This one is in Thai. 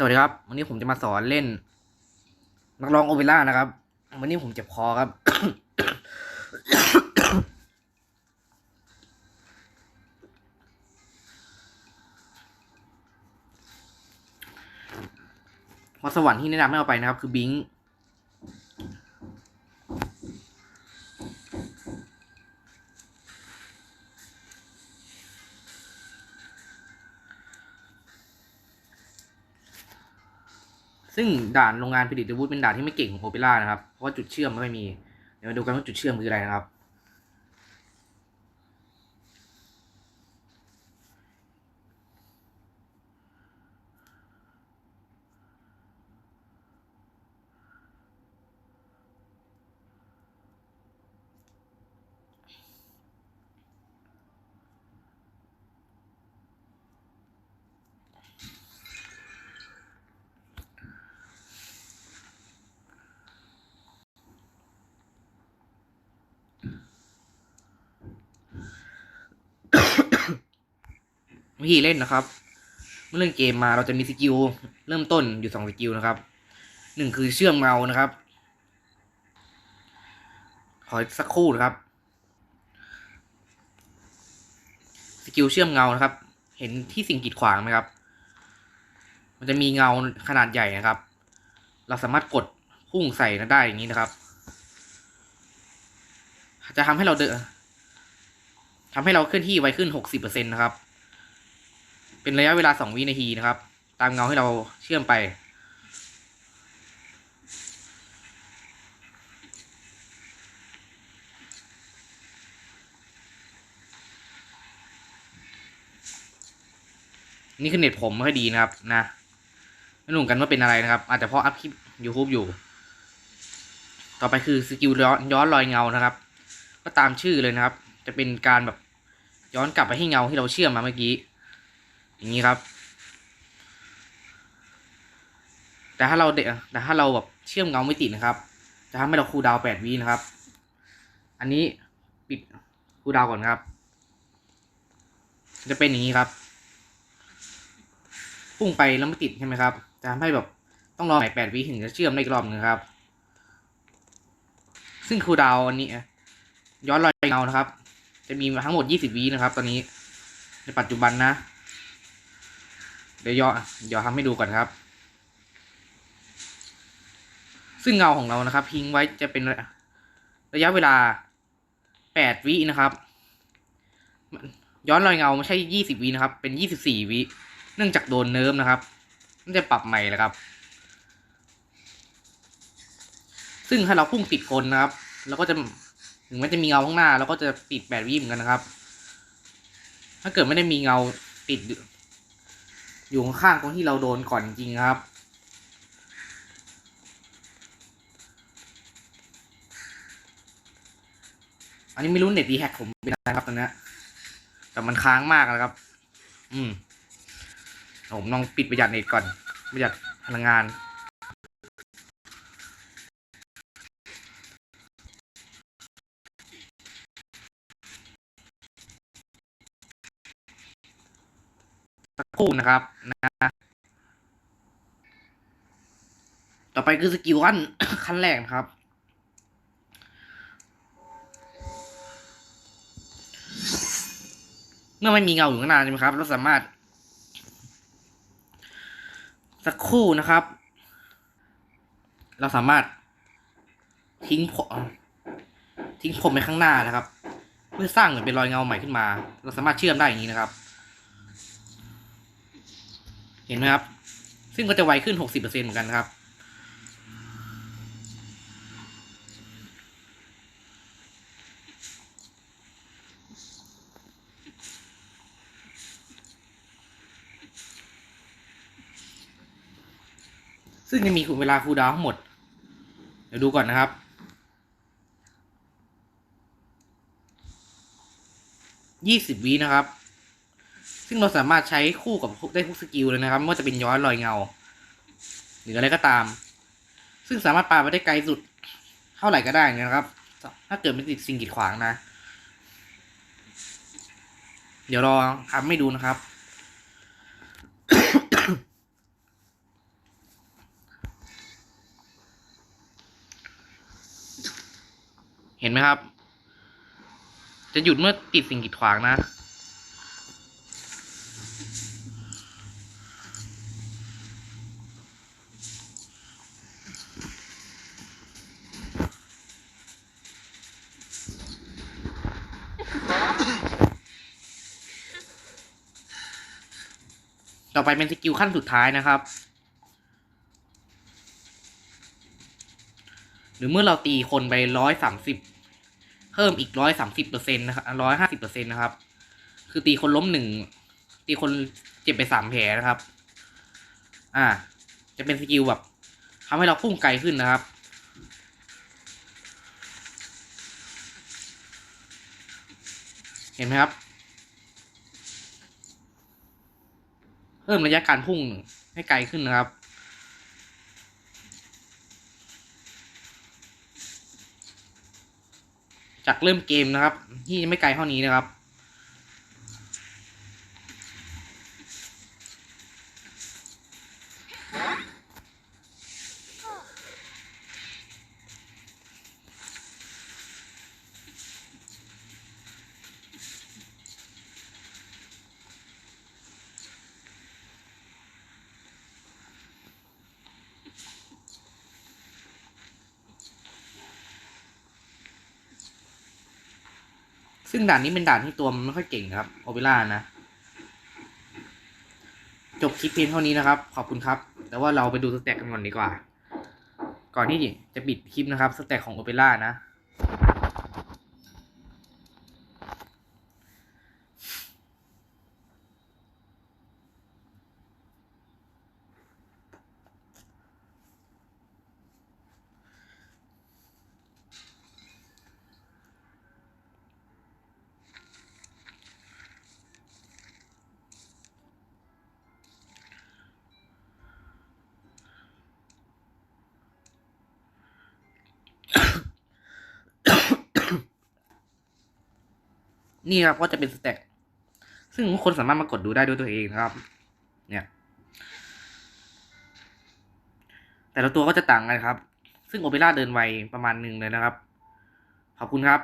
สวัสดีครับ วันนี้ผมจะมาสอนเล่น นักร้องโอเปร่านะครับ วันนี้ผมเจ็บคอครับพรสวรรค์ที่แนะนำให้เอาไปนะครับ คือบิง ซึ่งด่านโรงงานผลิตอาวุธเป็นด่านที่ไม่เก่งของโอเปร่านะครับ เพราะว่าจุดเชื่อมไม่มี เดี๋ยวมาดูกันว่าจุดเชื่อมคืออะไรนะครับ วิธีเล่นนะครับ เมื่อเล่นเกมมาเราจะมีสกิลเริ่มต้นอยู่สองสกิลนะครับหนึ่งคือเชื่อมเงานะครับขอสักครู่นะครับ สกิลเชื่อมเงานะครับ เห็นที่สิ่งกีดขวางไหมครับ มันจะมีเงาขนาดใหญ่นะครับ เราสามารถกดพุ่งใส่ได้อย่างนี้นะครับ จะทำให้เราเดินทำให้เราเคลื่อนที่ไวขึ้นหกสิบเปอร์เซ็นต์นะครับ เป็นระยะเวลาสองวินาทีนะครับ ตามเงาให้เราเชื่อมไป นี่คือเน็ตผมไม่ค่อยดีนะครับนะไม่รู้เหมือนกันว่าเป็นอะไรนะครับ อาจจะเพราะอัพคลิป YouTube อยู่ ต่อไปคือสกิลย้อนย้อนรอยเงานะครับ ก็ตามชื่อเลยนะครับ จะเป็นการแบบย้อนกลับไปให้เงาที่เราเชื่อมมาเมื่อกี้ อย่างนี้ครับ แต่ถ้าเราเดแต่ถ้าเราแบบเชื่อมเงาไม่ติดนะครับ จะทำให้เราคูดาวแปดวินะครับ อันนี้ปิดคูดาวก่อนครับ จะเป็นอย่างนี้ครับ พุ่งไปแล้วไม่ติดใช่ไหมครับ จะทำให้แบบต้องรอใหม่แปดวิถึงจะเชื่อมได้อีกรอบนึงครับ ซึ่งคูดาวอันนี้ย้อนรอยเงานะครับ จะมีทั้งหมดยี่สิบวินะครับ ตอนนี้ในปัจจุบันนะ เดี๋ยวย่อเดี๋ยวทำให้ดูก่อนครับ ซึ่งเงาของเรานะครับ พิงไว้จะเป็นระยะเวลาแปดวินะครับ ย้อนรอยเงาไม่ใช่ยี่สิบวินะครับ เป็นยี่สิบสี่วิเนื่องจากโดนเนิร์ฟนะครับมันจะปรับใหม่แล้วครับ ซึ่งถ้าเราพุ่งติดคนนะครับเราก็จะถึงแม้จะมีเงาข้างหน้าเราก็จะติดแปดวิเหมือนกันนะครับ ถ้าเกิดไม่ได้มีเงาติด อยู่ข้างๆตรงที่เราโดนก่อนจริงครับ อันนี้ไม่รู้เน็ตดีแฮกผมเป็นอะไรครับตอนนี้แต่มันค้างมากนะครับ อืมผมลองปิดประหยัดเน็ตก่อนประหยัดพลังงาน คู่นะครับนะต่อไปคือสกิลขั้นขั้นแรกนะครับ เมื่อไม่มีเงาอยู่ข้างหน้าใช่ไหมครับ เราสามารถ สักคู่นะครับ เราสามารถทิ้งผมทิ้งผมไปข้างหน้านะครับเพื่อสร้างเหมือนเป็นรอยเงาใหม่ขึ้นมา เราสามารถเชื่อมได้อย่างนี้นะครับ เห็นไหมครับ ซึ่งก็จะไวขึ้น 60%เหมือนกันครับ ซึ่งจะมีเวลาคูลดาวทั้งหมด เดี๋ยวดูก่อนนะครับยี่สิบวินะครับ ซึ่งเราสามารถใช้คู่กับได้ทุกสกิลเลยนะครับไม่ว่าจะเป็นย้อนลอยเงา หรืออะไรก็ตาม ซึ่งสามารถปาไปได้ไกลสุด เท่าไหร่ก็ได้นะครับ ถ้าเกิดไม่ติดสิ่งกีดขวางนะ เดี๋ยวรอครับไม่ดูนะครับเห็นไหมครับ จะหยุดเมื่อติดสิ่งกีดขวางนะ ต่อไปเป็นสกิลขั้นสุดท้ายนะครับ หรือเมื่อเราตีคนไปร้อยสามสิบเพิ่มอีกร้อยสามสิบเปอร์เซ็นต์นะครับร้อยห้าสิบเปอร์เซ็นต์นะครับ คือตีคนล้มหนึ่งตีคนเจ็บไปสามแผลนะครับ อ่า จะเป็นสกิลแบบทำให้เราพุ่งไกลขึ้นนะครับเห็นไหมครับ เพิ่มระยะการพุ่งให้ไกลขึ้นนะครับ จากเริ่มเกมนะครับ ที่ไม่ไกลเท่านี้นะครับ ซึ่งด่านนี้เป็นด่านที่ตัวมันไม่ค่อยเก่งนะครับโอเปร่านะ จบคลิปเพียงเท่านี้นะครับ ขอบคุณครับ แต่ว่าเราไปดูสแต็กกันก่อนดีกว่า ก่อนที่จะปิดคลิปนะครับสแต็กของโอเปร่านะ นี่ครับก็จะเป็นสเต็กซึ่งคนสามารถมากดดูได้ด้วยตัวเองนะครับ เนี่ย แต่ละตัวก็จะต่างกันครับ ซึ่งโอเปร่าเดินไวประมาณหนึ่งเลยนะครับ ขอบคุณครับ